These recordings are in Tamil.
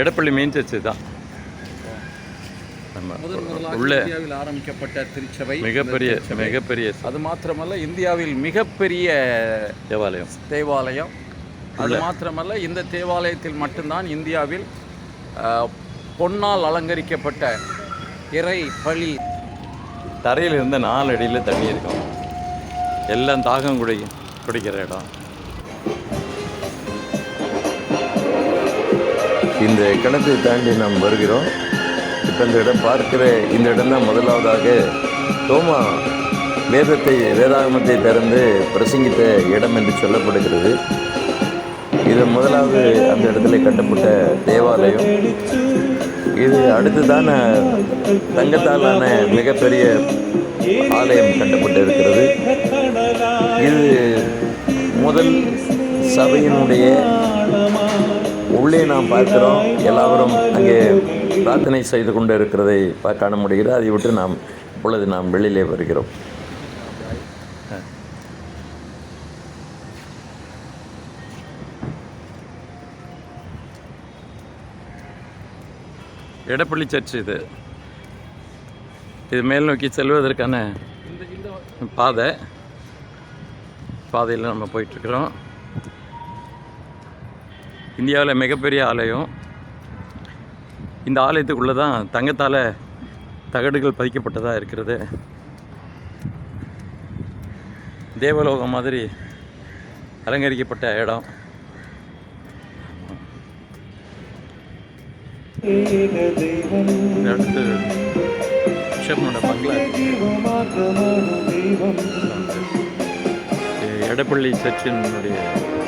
எடப்பள்ளி மெயின் சர்ச்சு தான். உள்ள ஆரம்பிக்கப்பட்ட திருச்சபை. மிகப்பெரிய மிகப்பெரிய அது மாத்திரமல்ல இந்தியாவில் மிகப்பெரிய தேவாலயம். தேவாலயம். அது மாத்திரமல்ல இந்த தேவாலயத்தில் மட்டும்தான் இந்தியாவில் பொன்னால் அலங்கரிக்கப்பட்ட இறை பலி. தரையில் இருந்த நாலு அடியில் தண்ணி இருக்கும். எல்லாம் தாகம் குடி குடிக்கிற இடம். இந்த கிணத்தை தாண்டி நாம் வருகிறோம். இப்போ இந்த இடம் பார்க்கிற இந்த இடம்தான் முதலாவதாக தோமா வேதத்தை வேதாகமத்தை திறந்து பிரசங்கித்த இடம் என்று சொல்லப்படுகிறது. இது முதலாவது அந்த இடத்துல கட்டப்பட்ட தேவாலயம். இது அடுத்ததான தங்கத்தாலான மிகப்பெரிய ஆலயம் கட்டப்பட்டு இருக்கிறது இது முதல் சபையினுடைய உள்ளே நாம் பார்க்கிறோம். எல்லாரும் அங்கே பிரார்த்தனை செய்து கொண்டு இருக்கிறதை பா- காண முடிகிறது. அதை விட்டு நாம் இப்பொழுது நாம் வெளியிலே வருகிறோம். எடப்பள்ளி சர்ச் இது. இது மேல் நோக்கி செல்வதற்கான பாதை. பாதையில் நம்ம போயிட்டுருக்குறோம் இந்தியாவில் மிகப்பெரிய ஆலயம். இந்த ஆலயத்துக்குள்ளே தான் தங்கத்தால் தகடுகள் பதிக்கப்பட்டதாக இருக்கிறது. தேவலோகம் மாதிரி அலங்கரிக்கப்பட்ட இடம். அடுத்து பங்களா. எடப்பள்ளி சர்ச்சினுடைய அஹ்,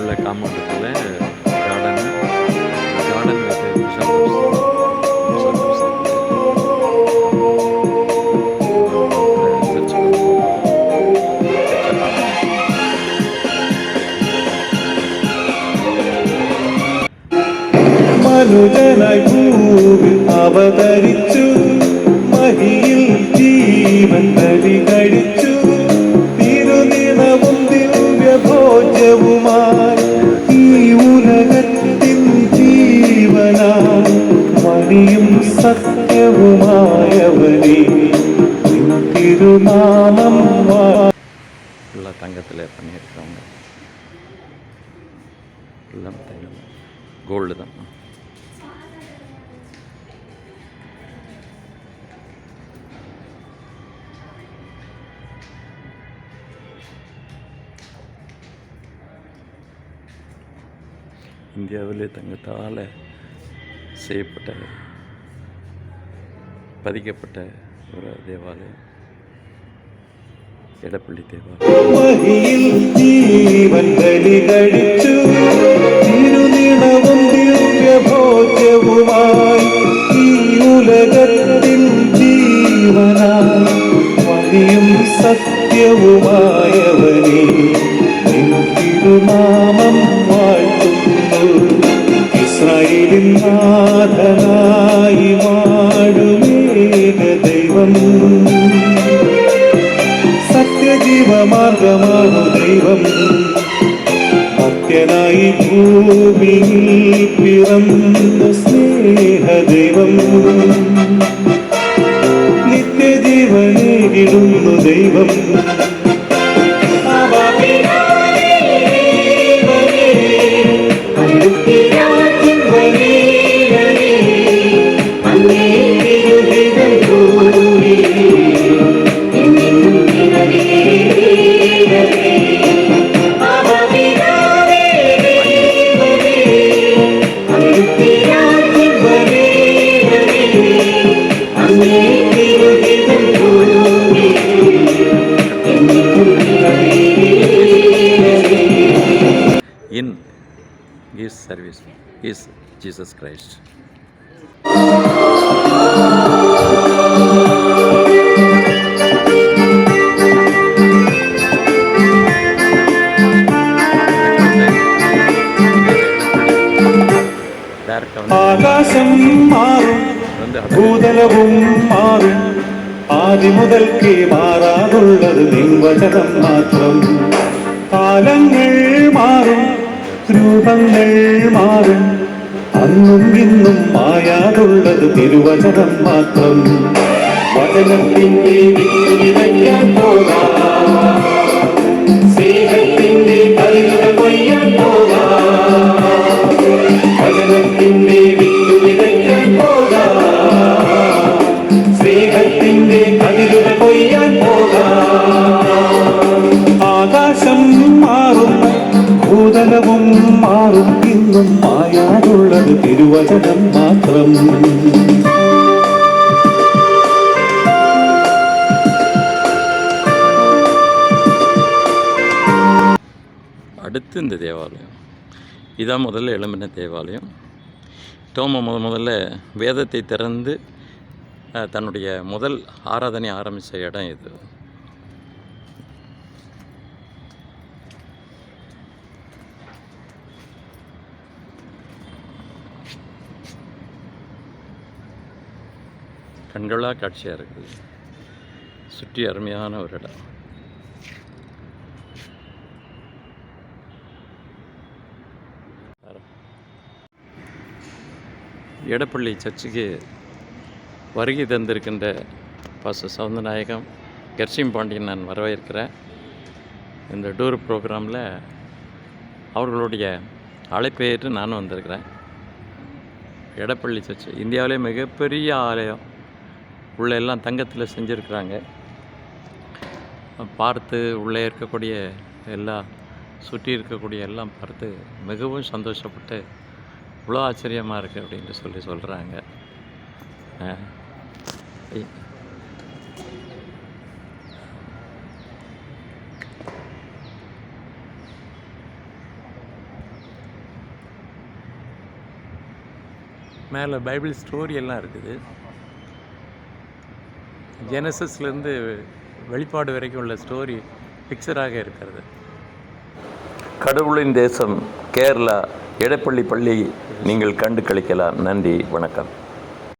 உள்ள காம்பவுண்டுக்குள்ள கார்டன் கார்டன் வித் பிஷப் മനുജനായി ഭൂവിൽ അവതരിച്ചു മഹിയിൽ ജീവൻ ബലി കഴിച്ചു തിരുനിണവും ദിവ്യഭോജ്യവുമായി നീതിയും സത്യവുമായവനെ തങ്കത്തിലെ പണിയെടുക്കാവുന്ന ഗോൾഡ് തന്നെ. ഇന്ത്യാവിലെ തങ്കത്താളെ செய்யப்பட்ட பதிக்கப்பட்ட ஒரு தேவாலயம் എടപ്പള്ളി ദേവാലയം മഹിയിൽ ജീവൻ ബലി കഴിച്ചു തിരുനിണവും ദിവ്യഭോജ്യവുമായി ഈ ഉലകത്തിൻ ജീവനായി വഴിയും സത്യവുമായവനെ സത്യജീവമാർഗമാണു ദൈവം. ഭക്തനായി ഭൂമിയിൽ പിറന്ന സ്നേഹദൈവം നിത്യജീവനേകിടുന്നു ദൈവം. service is Jesus Christ. ആകാശം മാറും ഭൂതലവും മാറും ആദ്യ മുതൽക്കേ മാറാറുള്ളത് നിൻ വചനം മാത്രം കാലങ്ങൾ മാറും രൂപങ്ങൾ മാറും. അന്നും ഇന്നും മായാതുള്ളത് തിരുവചനം മാത്രം. വചനത്തിന്റെ വിത്ത് വിതയ്ക്കാൻ പോകാം. സ്നേഹത്തിന്റെ കരുതൽ കൊയ്യാൻ പോകാം. വചനത്തിന്റെ മാറും ഇന്നും മായാതുള്ളത് തിരുവചനം മാത്രം அடுத்து இந்த தேவாலயம் இதான் முதல்ல எழும்பின தேவாலயம் டோமா முத முதல்ல வேதத்தை திறந்து அஹ், தன்னுடைய முதல் ஆராதனை ஆரம்பித்த இடம் இது கண்களாக காட்சியாக இருக்குது. சுற்றி அருமையான ஒரு இடம். எடப்பள்ளி சர்ச்சுக்கு வருகை தந்திருக்கின்ற பாச சவுந்தநாயகம் கர்ஷிம் பாண்டியன் நான் வரவேற்கிறேன். இந்த டூர் ப்ரோக்ராமில் அவர்களுடைய அழைப்பை ஏற்று நானும் வந்திருக்கிறேன். எடப்பள்ளி சர்ச்சு இந்தியாவிலே மிகப்பெரிய ஆலயம். உள்ளே எல்லாம் தங்கத்தில் செஞ்சுருக்குறாங்க. பார்த்து உள்ளே இருக்கக்கூடிய எல்லா சுற்றி இருக்கக்கூடிய எல்லாம் பார்த்து மிகவும் சந்தோஷப்பட்டு இவ்வளோ ஆச்சரியமாக இருக்குது அப்படின்னு சொல்லி சொல்கிறாங்க மேலே பைபிள் ஸ்டோரி எல்லாம் இருக்குது. ஜெனசஸ்லேருந்து வெளிப்பாடு வரைக்கும் உள்ள ஸ்டோரி பிக்சராக இருக்கிறது. கடவுளின் தேசம் கேரளா எடப்பள்ளி பள்ளி நீங்கள் கண்டு கழிக்கலாம் நன்றி வணக்கம்.